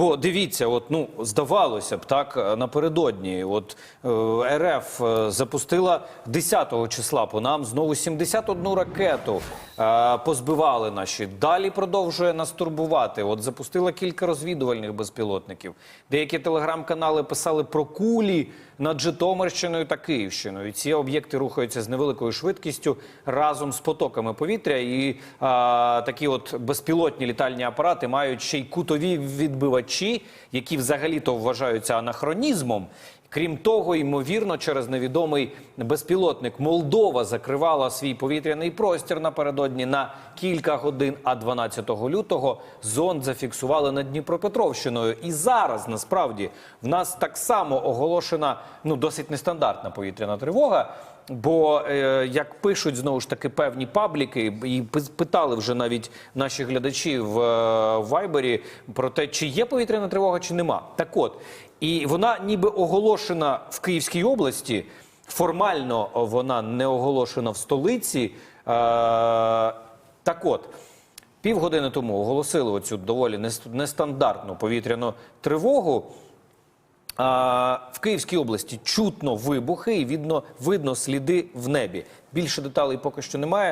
Бо дивіться, от ну здавалося б, так напередодні, от е, РФ е, запустила 10-го числа по нам знову 71 ракету е, позбивали наші. Далі продовжує нас турбувати. От запустила кілька розвідувальних безпілотників. Деякі телеграм-канали писали про кулі над Житомирщиною та Київщиною. І ці об'єкти рухаються з невеликою швидкістю разом з потоками повітря. І а, такі от безпілотні літальні апарати мають ще й кутові відбивачі, які взагалі-то вважаються анахронізмом. Крім того, ймовірно, через невідомий безпілотник Молдова закривала свій повітряний простір напередодні на кілька годин. А 12 лютого зонд зафіксували над Дніпропетровщиною. І зараз насправді в нас так само оголошена ну досить нестандартна повітряна тривога. Бо е, як пишуть знову ж таки певні пабліки, і питали вже навіть наші глядачі в е, Вайбері про те, чи є повітряна тривога, чи нема. Так от, і вона ніби оголошена в Київській області. Формально вона не оголошена в столиці. Е, так от, півгодини тому оголосили оцю доволі нестандартну повітряну тривогу. А, в Київській області чутно вибухи і видно, видно сліди в небі. Більше деталей поки що немає.